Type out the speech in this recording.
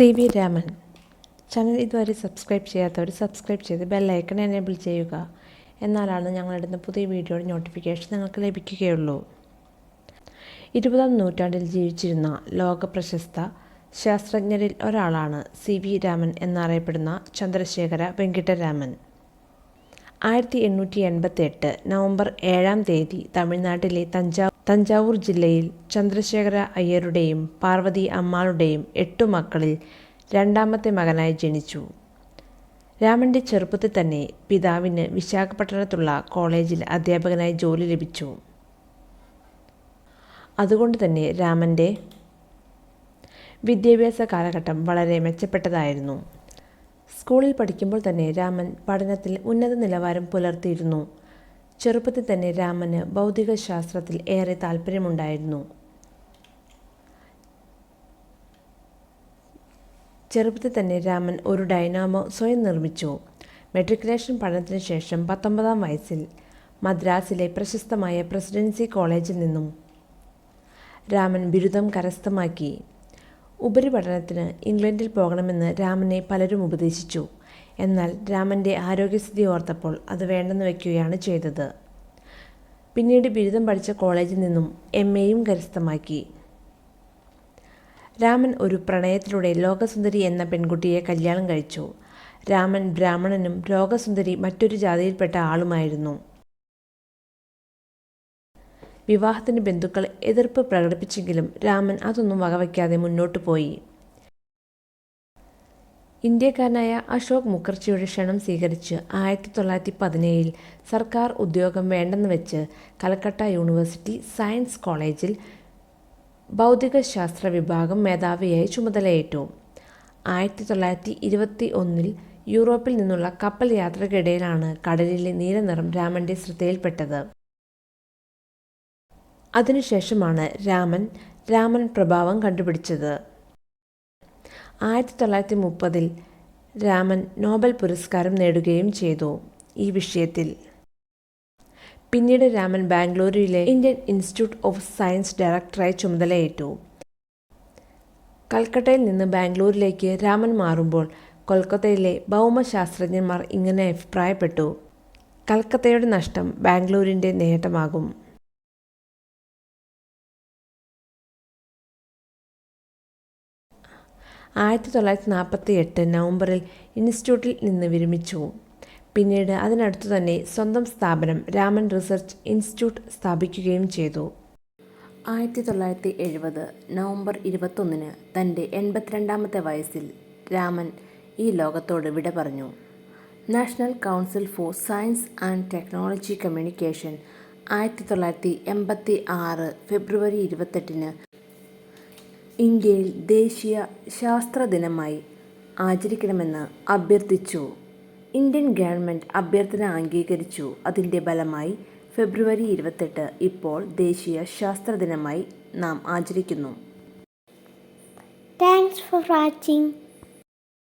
C V Raman. Channel ഇതുവരെ subscribe ചെയ്യാത്തവർ subscribe ചെയ്ത് ബെല്ലൈക്കൺ എനേബിൾ ചെയ്യുക. എന്നാലാണ് ഞങ്ങളിടുന്ന പുതിയ വീഡിയോയുടെ നോട്ടിഫിക്കേഷൻ നിങ്ങൾക്ക് ലഭിക്കുകയുള്ളൂ. ഇരുപതാം നൂറ്റാണ്ടിൽ ജീവിച്ചിരുന്ന ലോക പ്രശസ്ത ശാസ്ത്രജ്ഞരിൽ ഒരാളാണ് സി വി രാമൻ എന്നറിയപ്പെടുന്ന ചന്ദ്രശേഖര വെങ്കിട്ടരാമൻ. ആയിരത്തി എണ്ണൂറ്റി എൺപത്തി എട്ട് നവംബർ ഏഴാം തീയതി തമിഴ്നാട്ടിലെ തഞ്ചാവൂർ തഞ്ചാവൂർ ജില്ലയിൽ ചന്ദ്രശേഖര അയ്യരുടെയും പാർവതി അമ്മാളുടെയും എട്ടു മക്കളിൽ രണ്ടാമത്തെ മകനായി ജനിച്ചു. രാമന്റെ ചെറുപ്പത്തിൽ തന്നെ പിതാവിന് വിശാഖപട്ടണത്തുള്ള കോളേജിൽ അധ്യാപകനായി ജോലി ലഭിച്ചു. അതുകൊണ്ട് തന്നെ രാമന്റെ വിദ്യാഭ്യാസ കാലഘട്ടം വളരെ മെച്ചപ്പെട്ടതായിരുന്നു. സ്കൂളിൽ പഠിക്കുമ്പോൾ തന്നെ രാമൻ പഠനത്തിൽ ഉന്നത നിലവാരം പുലർത്തിയിരുന്നു. ചെറുപ്പത്തിൽ തന്നെ രാമന് ഭൗതിക ശാസ്ത്രത്തിൽ ഏറെ താല്പര്യമുണ്ടായിരുന്നു. ചെറുപ്പത്തിൽ തന്നെ രാമൻ ഒരു ഡൈനാമോ സ്വയം നിർമ്മിച്ചു. മെട്രിക്കുലേഷൻ പഠനത്തിന് ശേഷം പത്തൊമ്പതാം വയസ്സിൽ മദ്രാസിലെ പ്രശസ്തമായ പ്രസിഡൻസി കോളേജിൽ നിന്നും രാമൻ ബിരുദം കരസ്ഥമാക്കി. ഉപരിപഠനത്തിന് ഇംഗ്ലണ്ടിൽ പോകണമെന്ന് രാമനെ പലരും ഉപദേശിച്ചു. എന്നാൽ രാമന്റെ ആരോഗ്യസ്ഥിതി ഓർത്തപ്പോൾ അത് വേണ്ടെന്ന് വയ്ക്കുകയാണ് ചെയ്തത്. പിന്നീട് ബിരുദം പഠിച്ച കോളേജിൽ നിന്നും എം എയും കരസ്ഥമാക്കി. രാമൻ ഒരു പ്രണയത്തിലൂടെ ലോകസുന്ദരി എന്ന പെൺകുട്ടിയെ കല്യാണം കഴിച്ചു. രാമൻ ബ്രാഹ്മണനും ലോകസുന്ദരി മറ്റൊരു ജാതിയിൽപ്പെട്ട ആളുമായിരുന്നു. വിവാഹത്തിന് ബന്ധുക്കൾ എതിർപ്പ് പ്രകടിപ്പിച്ചെങ്കിലും രാമൻ അതൊന്നും വകവയ്ക്കാതെ മുന്നോട്ടു പോയി. ഇന്ത്യക്കാരനായ അശോക് മുഖർജിയുടെ ക്ഷണം സ്വീകരിച്ച് ആയിരത്തി തൊള്ളായിരത്തി പതിനേഴിൽ സർക്കാർ ഉദ്യോഗം വേണ്ടെന്ന് വെച്ച് കൽക്കട്ട യൂണിവേഴ്സിറ്റി സയൻസ് കോളേജിൽ ഭൗതികശാസ്ത്ര വിഭാഗം മേധാവിയായി ചുമതലയേറ്റു. ആയിരത്തി തൊള്ളായിരത്തി ഇരുപത്തി ഒന്നിൽ യൂറോപ്പിൽ നിന്നുള്ള കപ്പൽ യാത്രക്കിടയിലാണ് കടലിലെ നീലനിറം രാമന്റെ ശ്രദ്ധയിൽപ്പെട്ടത്. അതിനുശേഷമാണ് രാമൻ രാമൻ പ്രഭാവം കണ്ടുപിടിച്ചത്. ആയിരത്തി തൊള്ളായിരത്തി മുപ്പതിൽ രാമൻ നോബൽ പുരസ്കാരം നേടുകയും ചെയ്തു ഈ വിഷയത്തിൽ. പിന്നീട് രാമൻ ബാംഗ്ലൂരിലെ ഇന്ത്യൻ ഇൻസ്റ്റിറ്റ്യൂട്ട് ഓഫ് സയൻസ് ഡയറക്ടറായി ചുമതലയേറ്റു. കൽക്കട്ടയിൽ നിന്ന് ബാംഗ്ലൂരിലേക്ക് രാമൻ മാറുമ്പോൾ കൊൽക്കത്തയിലെ ഭൗമശാസ്ത്രജ്ഞന്മാർ ഇങ്ങനെ അഭിപ്രായപ്പെട്ടു. കൽക്കത്തയുടെ നഷ്ടം ബാംഗ്ലൂരിന്റെ നേട്ടമാകും. ആയിരത്തി തൊള്ളായിരത്തി നാൽപ്പത്തി എട്ട് നവംബറിൽ ഇൻസ്റ്റിറ്റ്യൂട്ടിൽ നിന്ന് വിരമിച്ചു. പിന്നീട് അതിനടുത്തു തന്നെ സ്വന്തം സ്ഥാപനം രാമൻ റിസർച്ച് ഇൻസ്റ്റിറ്റ്യൂട്ട് സ്ഥാപിക്കുകയും ചെയ്തു. ആയിരത്തി തൊള്ളായിരത്തി എഴുപത് നവംബർ ഇരുപത്തൊന്നിന് തന്റെ എൺപത്തിരണ്ടാമത്തെ വയസ്സിൽ രാമൻ ഈ ലോകത്തോട് വിട പറഞ്ഞു. National council for science and technology communication ആയിരത്തി തൊള്ളായിരത്തി എൺപത്തി ആറ് ഫെബ്രുവരി ഇരുപത്തെട്ടിന് ഇന്ത്യയിൽ ദേശീയ ശാസ്ത്ര ദിനമായി ആചരിക്കണമെന്ന് അഭ്യർത്ഥിച്ചു. ഇന്ത്യൻ ഗവൺമെന്റ് അഭ്യർത്ഥന അംഗീകരിച്ചു. അതിന്റെ ഫലമായി ഫെബ്രുവരി ഇരുപത്തെട്ട് ഇപ്പോൾ ദേശീയ ശാസ്ത്ര ദിനമായി നാം ആചരിക്കുന്നു. Thanks for watching.